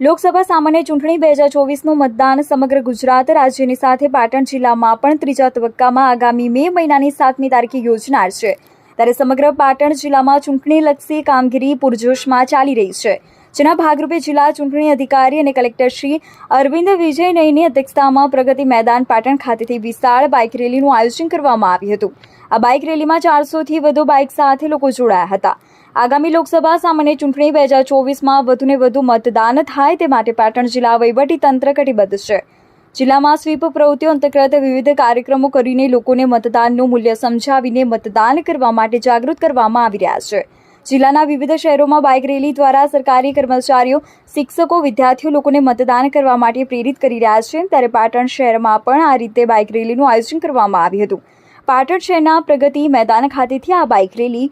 લોકસભા સામાન્ય ચૂંટણી બે હજાર ચોવીસનું મતદાન સમગ્ર ગુજરાત રાજ્યની સાથે પાટણ જિલ્લામાં પણ ત્રીજા તબક્કામાં આગામી મે મહિનાની સાતમી તારીખે યોજનાર છે. ત્યારે સમગ્ર પાટણ જિલ્લામાં ચૂંટણીલક્ષી કામગીરી પૂરજોશમાં ચાલી રહી છે. જેના ભાગરૂપે જિલ્લા ચૂંટણી અધિકારી અને કલેક્ટર શ્રી અરવિંદ વિજય નૈની અધ્યક્ષતામાં પ્રગતિ મેદાન પાટણ ખાતેથી વિશાળ બાઇક રેલીનું આયોજન કરવામાં આવ્યું હતું. આ બાઇક રેલીમાં ચારસોથી વધુ બાઇક સાથે લોકો જોડાયા હતા. આગામી લોકસભા સામાન્ય ચૂંટણી બે હજાર ચોવીસમાં વધુને વધુ મતદાન થાય તે માટે પાટણ જિલ્લા તંત્ર કટિબદ્ધ છે. જિલ્લામાં સ્વીપ પ્રવૃત્તિઓ અંતર્ગત વિવિધ કાર્યક્રમો કરીને લોકોને મતદાનનું મૂલ્ય સમજાવીને મતદાન કરવા માટે જાગૃત કરવામાં આવી રહ્યા છે. જિલ્લાના વિવિધ શહેરોમાં બાઇક રેલી દ્વારા સરકારી કર્મચારીઓ, શિક્ષકો, વિદ્યાર્થીઓ લોકોને મતદાન કરવા માટે પ્રેરિત કરી રહ્યા છે. ત્યારે પાટણ શહેરમાં પણ આ રીતે બાઇક રેલીનું આયોજન કરવામાં આવ્યું હતું. પાટણ શહેરના પ્રગતિ મેદાન ખાતેથી આ બાઇક રેલી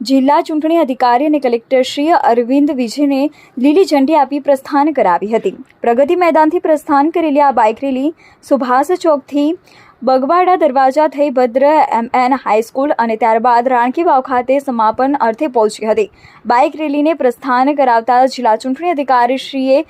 જિલ્લા ચૂંટણી અધિકારી અને કલેક્ટર શ્રી અરવિંદ વિજયને લીલી ઝંડી આપી પ્રસ્થાન કરાવી હતી. પ્રગતિ મેદાનથી પ્રસ્થાન કરેલી આ બાઇક રેલી સુભાષ ચોકથી બગવાડા દરવાજા થઈ ભદ્ર એમ એન હાઈસ્કૂલ અને ત્યારબાદ રાણકી વાવ ખાતે સમાપન અર્થે પહોંચી હતી. બાઇક રેલીને પ્રસ્થાન કરાવતા જિલ્લા ચૂંટણી અધિકારીશ્રીએ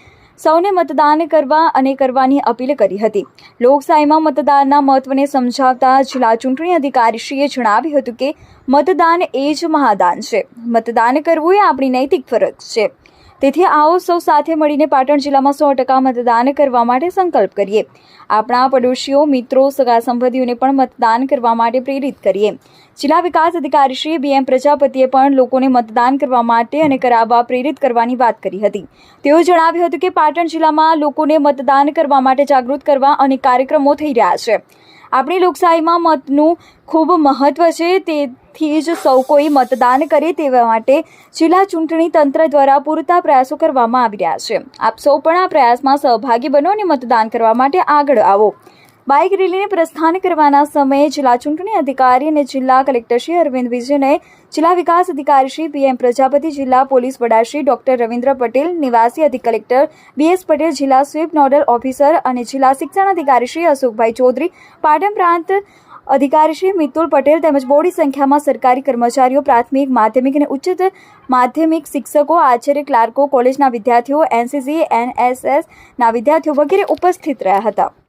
સૌને મતદાન કરવા અને કરવાની અપીલ કરી હતી. લોકશાહીમાં મતદાનના મહત્વને સમજાવતા જિલ્લા ચૂંટણી અધિકારીશ્રીએ જણાવ્યું હતું કે મતદાન એ જ મહાદાન છે. મતદાન કરવું એ આપણી નૈતિક ફરજ છે. તેથી આવો સૌ સાથે મળીને પાટણ જિલ્લામાં સો ટકા મતદાન કરવા માટે સંકલ્પ કરીએ. આપણા પડોશીઓ, મિત્રો, સગા સંબંધીઓને પણ મતદાન કરવા માટે પ્રેરિત કરીએ. જિલ્લા વિકાસ અધિકારી શ્રી બી એમ પ્રજાપતિએ પણ લોકોને મતદાન કરવા માટે અને કરાવવા પ્રેરિત કરવાની વાત કરી હતી. તેઓ જણાવ્યું હતું કે પાટણ જિલ્લામાં લોકોને મતદાન કરવા માટે જાગૃત કરવા અનેક કાર્યક્રમો થઈ રહ્યા છે. આપણી લોકશાહીમાં મતનું ખૂબ મહત્વ છે, તેથી જ સૌ કોઈ મતદાન કરે તેવા માટે જિલ્લા ચૂંટણી તંત્ર દ્વારા પૂરતા પ્રયાસો કરવામાં આવી રહ્યા છે. આપ સૌ પણ આ પ્રયાસમાં સહભાગી બનો અને મતદાન કરવા માટે આગળ આવો. બાઇક રેલીને પ્રસ્થાન કરવાના સમયે જિલ્લા ચૂંટણી અધિકારી અને જિલ્લા કલેક્ટર શ્રી અરવિંદ વિજયને જિલ્લા વિકાસ અધિકારી શ્રી પીએમ પ્રજાપતિ, જિલ્લા પોલીસ વડા શ્રી ડોક્ટર રવિન્દ્ર પટેલ, નિવાસી અધિક કલેક્ટર બીએસ પટેલ, જિલ્લા સ્વીપ નોડલ ઓફિસર અને જિલ્લા શિક્ષણ અધિકારી શ્રી અશોકભાઈ ચૌધરી, પાટણ પ્રાંત અધિકારી શ્રી મિતુલ પટેલ તેમજ બોડી સંખ્યામાં સરકારી કર્મચારીઓ, પ્રાથમિક, માધ્યમિક અને ઉચ્ચતર માધ્યમિક શિક્ષકો, આચાર્ય ક્લાર્કો, કોલેજના વિદ્યાર્થીઓ, એનસીસી એનએસએસના વિદ્યાર્થીઓ વગેરે ઉપસ્થિત રહ્યા હતા.